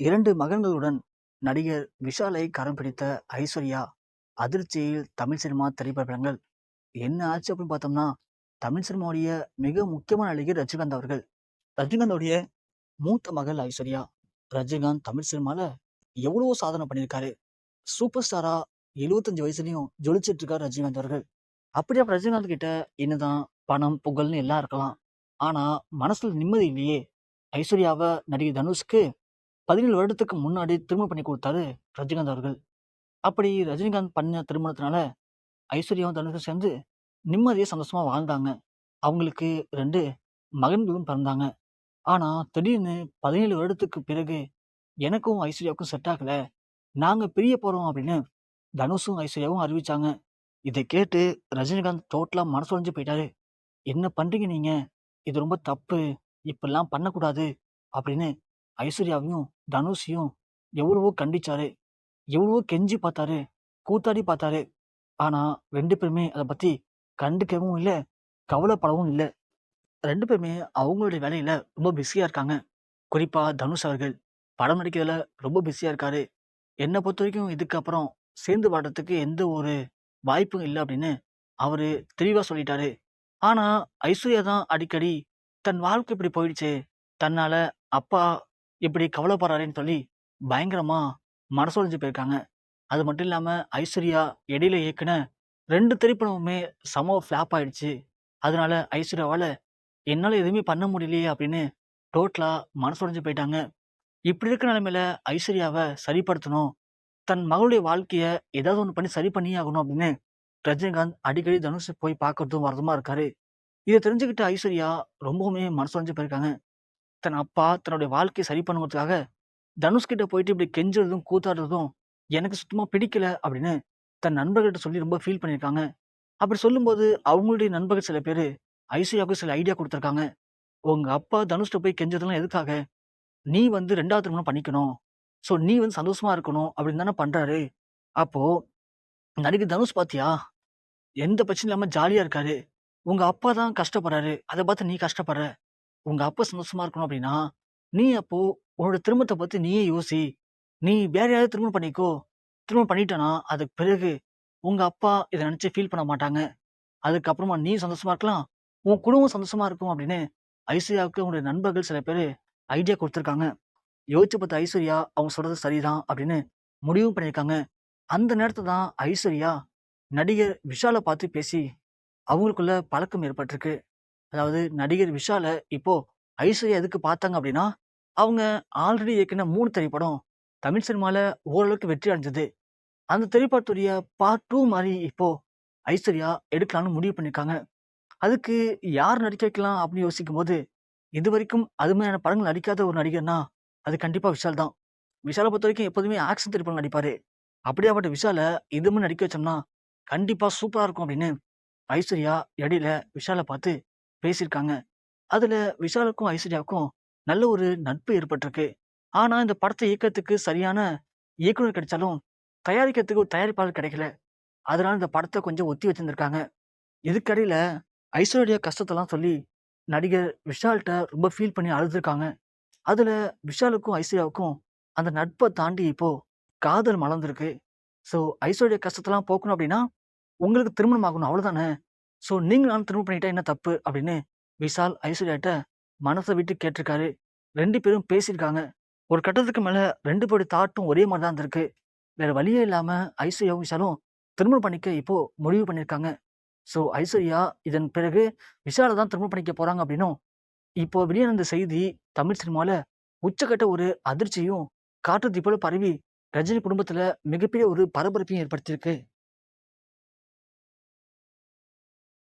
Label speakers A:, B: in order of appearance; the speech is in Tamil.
A: இரண்டு மகன்களுடன் நடிகர் விஷாலை கரம் பிடித்த ஐஸ்வர்யா அதிர்ச்சியில் தமிழ் சினிமா திரைப்படங்கள். என்ன ஆச்சு அப்படின்னு பார்த்தோம்னா தமிழ் சினிமாவுடைய மிக முக்கியமான நடிகர் ரஜினிகாந்த் அவர்கள். ரஜினிகாந்தோடைய மூத்த மகள் ஐஸ்வர்யா ரஜினிகாந்த் தமிழ் சினிமாவில் எவ்வளவோ சாதனை பண்ணியிருக்காரு. சூப்பர் ஸ்டாரா எழுபத்தஞ்சு வயசுலையும் ஜொலிச்சிட்டு இருக்கார் ரஜினிகாந்த் அவர்கள். அப்படியே ரஜினிகாந்த் கிட்ட என்னதான் பணம் புகழ்னு எல்லாம் இருக்கலாம். ஆனால் மனசுல நிம்மதி இல்லையே. ஐஸ்வர்யாவை நடிகை தனுஷ்க்கு பதினேழு வருடத்துக்கு முன்னாடி திருமணம் பண்ணி கொடுத்தாரு ரஜினிகாந்த் அவர்கள். அப்படி ரஜினிகாந்த் பண்ண திருமணத்தினால ஐஸ்வர்யாவும் தனுஷும் சேர்ந்து நிம்மதியாக சந்தோஷமாக வாழ்ந்தாங்க. அவங்களுக்கு ரெண்டு மகன்களும் பிறந்தாங்க. ஆனால் திடீர்னு பதினேழு வருடத்துக்கு பிறகு எனக்கும் ஐஸ்வர்யாவுக்கும் செட் ஆகலை. நாங்கள் பிரிய போகிறோம் அப்படின்னு தனுஷும் ஐஸ்வர்யாவும் அறிவித்தாங்க இதை கேட்டு ரஜினிகாந்த் டோட்டலாக மனசு உடைஞ்சு போயிட்டாரு. என்ன பண்ணுறீங்க நீங்கள் இது ரொம்ப தப்பு. இப்படிலாம் பண்ணக்கூடாது அப்படின்னு ஐஸ்வர்யாவையும் தனுஷையும் எவ்வளவோ கண்டிச்சாரு. எவ்வளவோ கெஞ்சி பார்த்தாரு. கூத்தாடி பார்த்தாரு. ஆனால் ரெண்டு பேருமே அதை பற்றி கண்டுக்கவும் இல்லை கவலைப்படவும் இல்லை. ரெண்டு பேருமே அவங்களுடைய வேலையில் ரொம்ப பிஸியாக இருக்காங்க. குறிப்பாக தனுஷ் அவர்கள் படம் நடிக்கிறதுல ரொம்ப பிஸியாக இருக்காரு. என்னை பொறுத்த வரைக்கும் இதுக்கப்புறம் சேர்ந்து பாடுறதுக்கு எந்த ஒரு வாய்ப்பும் இல்லை அப்படின்னு அவர் தெளிவாக சொல்லிட்டாரு. ஆனால் ஐஸ்வர்யா தான் அடிக்கடி தன் வாழ்க்கை இப்படி போயிடுச்சு. தன்னால் அப்பா இப்படி கவலைப்படுறாருன்னு சொல்லி பயங்கரமாக மனசொழிஞ்சு போயிருக்காங்க. அது மட்டும் இல்லாமல் ஐஸ்வர்யா இடையில இயக்குன ரெண்டு திரைப்படமுமே சம ஃப்ளாப் ஆயிடுச்சு. அதனால ஐஸ்வர்யாவால் என்னால் எதுவுமே பண்ண முடியலையே அப்படின்னு டோட்டலாக மனசுடைஞ்சு போயிட்டாங்க. இப்படி இருக்கிற நிலைமையில ஐஸ்வர்யாவை சரிப்படுத்தணும். தன் மகளுடைய வாழ்க்கையை ஏதாவது ஒன்று பண்ணி சரி பண்ணியே ஆகணும் அப்படின்னு ரஜினிகாந்த் அடிக்கடி தனுஷ் போய் பார்க்கறதும் வரதுமா இருக்காரு. இதை தெரிஞ்சுக்கிட்ட ஐஸ்வர்யா ரொம்பவுமே மனசுடைஞ்சு போயிருக்காங்க. தன் அப்பா தன்னுடைய வாழ்க்கையை சரி பண்ணுவதுக்காக தனுஷ்கிட்ட போயிட்டு இப்படி கெஞ்சுறதும் கூத்தாடுறதும் எனக்கு சுத்தமாக பிடிக்கல அப்படின்னு தன் நண்பர்கிட்ட சொல்லி ரொம்ப ஃபீல் பண்ணியிருக்காங்க. அப்படி சொல்லும்போது அவங்களுடைய நண்பர்கள் சில பேர் ஐஸ்வர்யாவுக்கு சில ஐடியா கொடுத்துருக்காங்க. உங்கள் அப்பா தனுஷ்ட போய் கெஞ்சதெல்லாம் எதுக்காக? நீ வந்து ரெண்டாவது திருமணம் பண்ணிக்கணும். ஸோ நீ வந்து சந்தோஷமா இருக்கணும் அப்படின்னு தானே பண்ணுறாரு அப்போது நடிகை தனுஷ் பாத்தியா? எந்த பிரச்சனையும் இல்லாமல் ஜாலியாக இருக்காரு. உங்கள் அப்பா தான் கஷ்டப்படுறாரு. அதை பார்த்து நீ கஷ்டப்படுற. உங்க அப்பா சந்தோஷமா இருக்கணும் அப்படின்னா நீ அப்போ உன்னோட திருமணத்தை பத்தி நீயே யோசி. நீ வேற யாராவது திருமணம் பண்ணிக்கோ. திருமணம் பண்ணிட்டனா அதுக்கு பிறகு உங்க அப்பா இதை நினைச்சு ஃபீல் பண்ண மாட்டாங்க. அதுக்கப்புறமா நீ சந்தோஷமா இருக்கலாம் உன் குடும்பம் சந்தோஷமா இருக்கும் அப்படின்னு ஐஸ்வர்யாவுக்கு உங்களுடைய நண்பர்கள் சில பேர் ஐடியா கொடுத்துருக்காங்க. யோசிச்சு பார்த்த ஐஸ்வர்யா அவங்க சொல்றது சரிதான் அப்படின்னு முடிவும் பண்ணியிருக்காங்க. அந்த நேரத்தை தான் ஐஸ்வர்யா நடிகர் விஷாலை பார்த்து பேசி அவங்களுக்குள்ள பழக்கம் ஏற்பட்டிருக்கு. அதாவது நடிகர் விஷாலை இப்போ ஐஸ்வர்யா எதுக்கு பார்த்தாங்க அப்படின்னா அவங்க ஆல்ரெடி இயக்கின மூணு திரைப்படம் தமிழ் சினிமாவில் ஓரளவுக்கு வெற்றி அடைஞ்சது. அந்த திரைப்படத்துடைய பார்ட் டூ மாதிரி இப்போ ஐஸ்வர்யா எடுக்கலாம்னு முடிவு பண்ணியிருக்காங்க அதுக்கு யார் நடிக்க வைக்கலாம் அப்படின்னு யோசிக்கும் போது இது வரைக்கும் அது மாதிரியான படங்கள் நடிக்காத ஒரு நடிகர்னா அது கண்டிப்பாக விஷால் தான். விஷாலை பொறுத்த வரைக்கும் எப்போதுமே ஆக்ஷன் திரைப்படம் நடிப்பார். அப்படியாப்பட்ட விஷாலை இது நடிக்க வச்சோம்னா கண்டிப்பாக சூப்பராக இருக்கும் அப்படின்னு ஐஸ்வர்யா இடையில விஷாலை பார்த்து பேசியிருக்காங்க. அதுல விஷாலுக்கும் ஐஸ்வர்யாவுக்கும் நல்ல ஒரு நட்பு ஏற்பட்டிருக்கு. ஆனா இந்த படத்தை இயக்கத்துக்கு சரியான இயக்குனர் கிடைச்சாலும் தயாரிக்கிறதுக்கு ஒரு தயாரிப்பாளர் கிடைக்கல. அதனால இந்த படத்தை கொஞ்சம் ஒத்தி வச்சிருந்திருக்காங்க. இதுக்கடையில ஐஸ்வர்யா கஷ்டத்தெல்லாம் சொல்லி நடிகர் விஷால்கிட்ட ரொம்ப ஃபீல் பண்ணி அழுதுருக்காங்க. அதுல விஷாலுக்கும் ஐஸ்வர்யாவுக்கும் அந்த நட்பை தாண்டி இப்போ காதல் மலர்ந்துருக்கு. ஸோ ஐஸ்வர்யா கஷ்டத்தெல்லாம் போக்கணும் அப்படின்னா உங்களுக்கு திருமணம் ஆகணும் அவ்வளோதானே ஸோ நீங்கள் நான் திரும்ப பண்ணிட்டா என்ன தப்பு? அப்படின்னு விஷால் ஐஸ்வர்யாட்ட மனசை விட்டு கேட்டிருக்காரு. ரெண்டு பேரும் பேசியிருக்காங்க. ஒரு கட்டத்துக்கு மேலே ரெண்டு பேரு தாட்டும் ஒரே மாதிரி தான் இருந்திருக்கு. வேறு வழியே இல்லாமல் ஐஸ்வர்யாவும் விஷாலும் திருமணம் பண்ணிக்க இப்போது முடிவு பண்ணியிருக்காங்க. ஸோ ஐஸ்வர்யா இதன் பிறகு விஷாலை தான் திருமணம் பண்ணிக்க போகிறாங்க அப்படின்னும் இப்போ வெளியான செய்தி தமிழ் சினிமாவில் உச்சக்கட்ட ஒரு அதிர்ச்சியும் காற்று தீப்போல பரவி ரஜினி குடும்பத்தில் மிகப்பெரிய ஒரு பரபரப்பையும் ஏற்படுத்தியிருக்கு.